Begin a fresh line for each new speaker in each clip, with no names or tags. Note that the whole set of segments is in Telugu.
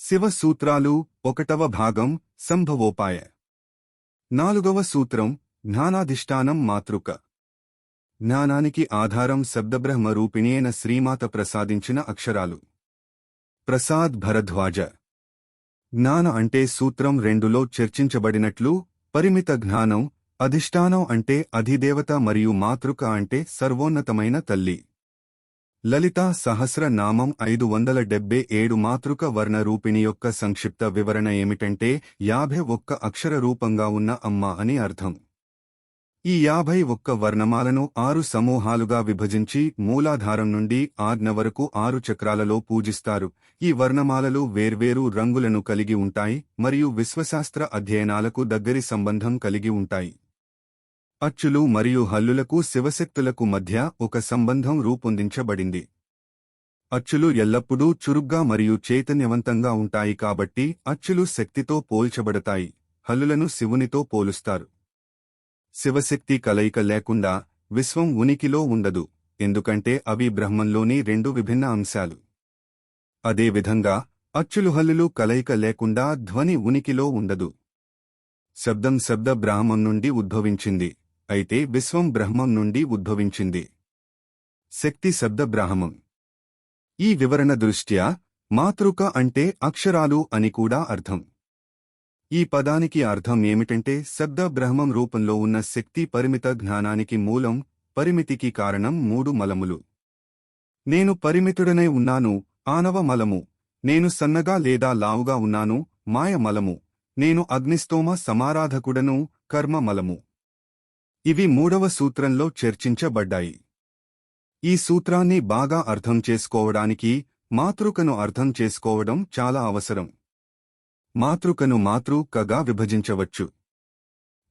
శివ సూత్రాలు ఒకటవ భాగం సంభవోపాయ. నాలుగవ సూత్రం జ్ఞానాధిష్టానం మాతృక. జ్ఞానానికి ఆధారం శబ్దబ్రహ్మ రూపిణి శ్రీమాత ప్రసాదించిన అక్షరాలు. ప్రసాద్ భరద్వాజ. జ్ఞాన అంటే సూత్రం రెండులో చర్చించబడినట్లు పరిమిత జ్ఞానం అధిష్టానం అంటే అధిదేవత మరియు మాతృక అంటే సర్వోన్నతమైన తల్లి. లలితా సహస్ర నామం ఐదు వందల డెబ్బే ఏడు మాతృక వర్ణ రూపిణి యొక్క సంక్షిప్త వివరణ ఏమిటంటే యాభై ఒక్క అక్షర రూపంగా ఉన్న అమ్మ అని అర్థం. ఈ యాభై ఒక్క వర్ణమాలను ఆరు సమూహాలుగా విభజించి మూలాధారం నుండి ఆజ్ఞ వరకు ఆరు చక్రాలలో పూజిస్తారు. ఈ వర్ణమాలలు వేర్వేరు రంగులను కలిగి ఉంటాయి మరియు విశ్వశాస్త్ర అధ్యయనాలకు దగ్గరి సంబంధం కలిగి ఉంటాయి. అచ్చులు మరియు హల్లులకు శివశక్తులకు మధ్య ఒక సంబంధం రూపొందించబడింది. అచ్చులు ఎల్లప్పుడూ చురుగ్గా మరియు చైతన్యవంతంగా ఉంటాయి కాబట్టి అచ్చులు శక్తితో పోల్చబడతాయి హల్లులను శివునితో పోలుస్తారు. శివశక్తి కలయిక లేకుండా విశ్వం ఉనికిలో ఉండదు ఎందుకంటే అవి బ్రహ్మంలోని రెండు విభిన్న అంశాలు. అదేవిధంగా అచ్చులు హల్లులు కలయిక లేకుండా ధ్వని ఉనికిలో ఉండదు. శబ్దం శబ్ద బ్రాహ్మం నుండి ఉద్భవించింది. అయితే విశ్వం బ్రహ్మం నుండి ఉద్భవించింది. శక్తి శబ్ద బ్రాహ్మం. ఈ వివరణ దృష్ట్యా మాతృక అంటే అక్షరాలు అని కూడా అర్థం. ఈ పదానికి అర్థం ఏమిటంటే శబ్ద బ్రహ్మం రూపంలో ఉన్న శక్తి పరిమిత జ్ఞానానికి మూలం పరిమితికి కారణం మూడు మలములు. నేను పరిమితుడనై ఉన్నాను ఆనవ మలము. నేను సన్నగా లేదా లావుగా ఉన్నాను మాయ మలము. నేను అగ్నిస్తోమ సమారాధకుడను కర్మ మలము. ఇవి మూడవ సూత్రంలో చర్చించబడ్డాయి. ఈ సూత్రాన్ని బాగా అర్థం చేసుకోవడానికి మాతృకను అర్థం చేసుకోవడం చాలా అవసరం. మాతృకను మాతృకగా విభజించవచ్చు.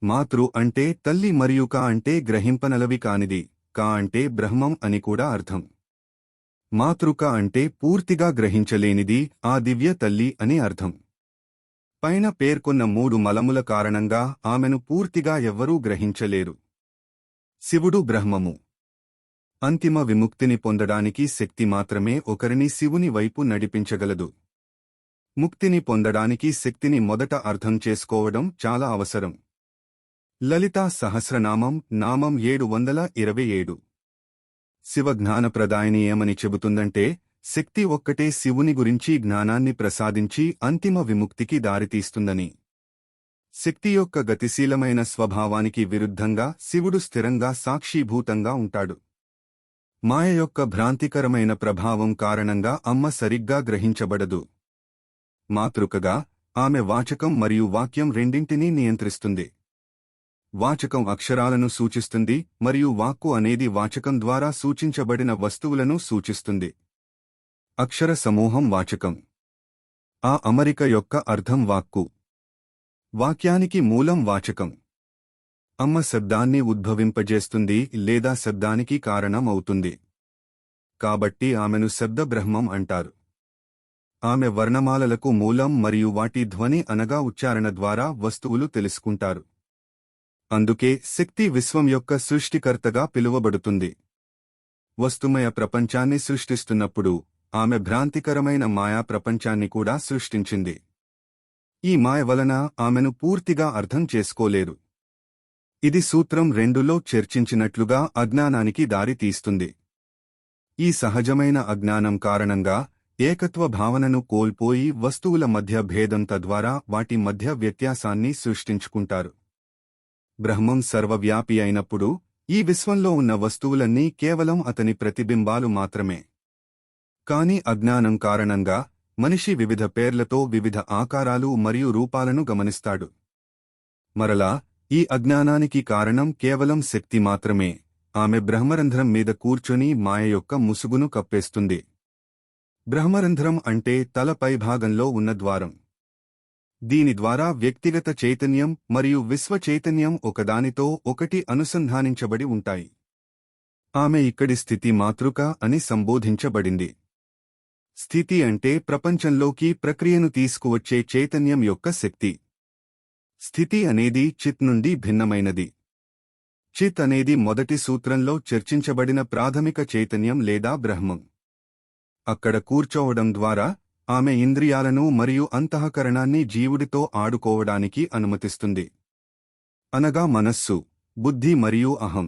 మాతృ అంటే తల్లి మరియు క అంటే గ్రహింపనలవి కానిది కా అంటే బ్రహ్మం అని కూడా అర్థం. మాతృక అంటే పూర్తిగా గ్రహించలేనిది ఆ దివ్య తల్లి అని అర్థం. పైన పేర్కొన్న మూడు మలముల కారణంగా ఆమెను పూర్తిగా ఎవ్వరూ గ్రహించలేరు. శివుడు బ్రహ్మము. అంతిమ విముక్తిని పొందడానికి శక్తి మాత్రమే ఒకరిని శివుని వైపు నడిపించగలదు. ముక్తిని పొందడానికి శక్తిని మొదట అర్థం చేసుకోవడం చాలా అవసరం. లలితా సహస్రనామం నామం ఏడు వందల ఇరవై ఏడు. శివజ్ఞానప్రదాయని ఏమని చెబుతుందంటే శక్తి ఒక్కటే శివుని గురించి జ్ఞానాన్ని ప్రసాదించి అంతిమ విముక్తికి దారితీస్తుందని. శక్తి యొక్క గతిశీలమైన స్వభావానికి విరుద్ధంగా శివుడు స్థిరంగా సాక్షీభూతంగా ఉంటాడు. మాయ యొక్క భ్రాంతికరమైన ప్రభావం కారణంగా అమ్మ సరిగ్గా గ్రహించబడదు. మాతృకగా ఆమె వాచకం మరియు వాక్యం రెండింటినీ నియంత్రిస్తుంది. వాచకం అక్షరాలను సూచిస్తుంది మరియు వాక్కు అనేది వాచకం ద్వారా సూచించబడిన వస్తువులను సూచిస్తుంది. అక్షర సమూహం వాచకం. ఆ అమరిక యొక్క అర్థం వాక్కు. వాక్యానికి మూలం వాచకం. అమ్మ శబ్దాన్ని ఉద్భవింపజేస్తుంది లేదా శబ్దానికి కారణం అవుతుంది కాబట్టి ఆమెను శబ్ద బ్రహ్మం అంటారు. ఆమె వర్ణమాలలకు మూలం మరియు వాటి ధ్వని అనగా ఉచ్చారణ ద్వారా వస్తువులు తెలుసుకుంటారు. అందుకే శక్తి విశ్వం యొక్క సృష్టికర్తగా పిలువబడుతుంది. వస్తుమయ ప్రపంచాన్ని సృష్టిస్తున్నప్పుడు ఆమె భ్రాంతికరమైన మాయా ప్రపంచాన్ని కూడా సృష్టించింది. ఈ మాయ వలన ఆమెను పూర్తిగా అర్థం చేసుకోలేరు ఇది సూత్రం రెండులో చర్చించినట్లుగా అజ్ఞానానికి దారితీస్తుంది ఈ సహజమైన అజ్ఞానం కారణంగా ఏకత్వ భావనను కోల్పోయి వస్తువుల మధ్య భేదం తద్వారా వాటి మధ్య వ్యత్యాసాన్ని సృష్టించుకుంటారు. బ్రహ్మం సర్వవ్యాపి అయినప్పుడు ఈ విశ్వంలో ఉన్న వస్తువులన్నీ కేవలం అతని ప్రతిబింబాలు మాత్రమే. కాని అజ్ఞానం కారణంగా మనిషి వివిధ పేర్లతో వివిధ ఆకారాలు మరియు రూపాలను గమనిస్తాడు. మరలా ఈ అజ్ఞానానికి కారణం కేవలం శక్తి మాత్రమే. ఆమె బ్రహ్మరంధ్రం మీద కూర్చొని మాయ యొక్క ముసుగును కప్పేస్తుంది. బ్రహ్మరంధ్రం అంటే తల పైభాగంలో ఉన్న ద్వారం. దీని ద్వారా వ్యక్తిగత చైతన్యం మరియు విశ్వ చైతన్యం ఒకదానితో ఒకటి అనుసంధానించబడి ఉంటాయి. ఆమె ఇక్కడి స్థితి మాతృక అని సంబోధించబడింది. స్థితి అంటే ప్రపంచంలోకి ప్రక్రియను తీసుకువచ్చే చైతన్యం యొక్క శక్తి. స్థితి అనేది చిత్ నుండి భిన్నమైనది. చిత్ అనేది మొదటి సూత్రంలో చర్చించబడిన ప్రాథమిక చైతన్యం లేదా బ్రహ్మం. అక్కడ కూర్చోవడం ద్వారా ఆమె ఇంద్రియాలను మరియు అంతఃకరణాన్ని జీవుడితో ఆడుకోవడానికి అనుమతిస్తుంది. అనగా మనస్సు బుద్ధి మరియు అహం.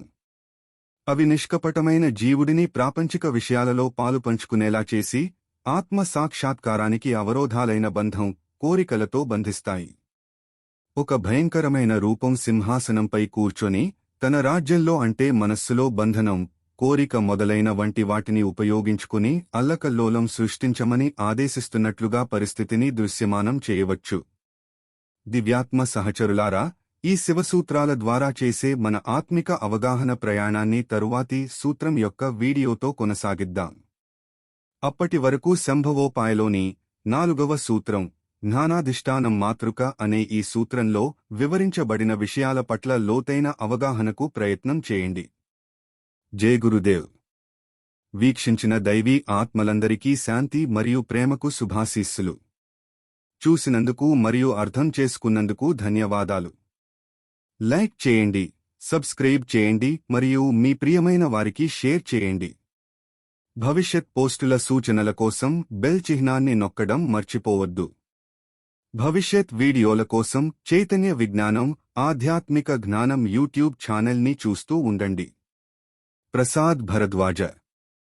అవి నిష్కపటమైన జీవుడిని ప్రాపంచిక విషయాలలో పాలుపంచుకునేలా చేసి ఆత్మ సాక్షాత్కారానికి అవరోధాలైన బంధం కోరికలతో బంధిస్తాయి. ఒక భయంకరమైన రూపం సింహాసనంపై కూర్చొని తన రాజ్యంలో అంటే మనస్సులో బంధనం కోరిక మొదలైన వంటి వాటిని ఉపయోగించుకుని అల్లకల్లోలం సృష్టించమని ఆదేశిస్తున్నట్లుగా పరిస్థితిని దృశ్యమానం చేయవచ్చు. దివ్యాత్మ సహచరులారా ఈ శివసూత్రాల ద్వారా చేసే మన ఆత్మిక అవగాహన ప్రయాణాన్ని తరువాతి సూత్రం యొక్క వీడియోతో కొనసాగిద్దాం. అప్పటి వరకు సంభవోపాయలోని నాలుగవ సూత్రం జ్ఞానాధిష్టానం మాతృక అనే ఈ సూత్రంలో వివరించబడిన విషయాల పట్ల లోతైన అవగాహనకు ప్రయత్నం చేయండి. జై గురుదేవ్. వీక్షించిన దైవీ ఆత్మలందరికీ శాంతి మరియు ప్రేమకు శుభాశీస్సులు. చూసినందుకు మరియు అర్థం చేసుకున్నందుకు ధన్యవాదాలు. లైక్ చేయండి సబ్స్క్రైబ్ చేయండి మరియు మీ ప్రియమైన వారికి షేర్ చేయండి. భవిష్యత్ పోస్టుల సూచనల కోసం బెల్ చిహ్నాన్ని నొక్కడం మర్చిపోవద్దు. భవిష్యత్ వీడియోల కోసం చైతన్య విజ్ఞానం ఆధ్యాత్మిక జ్ఞానం యూట్యూబ్ ఛానల్ని చూస్తూ ఉండండి. ప్రసాద్ భరద్వాజ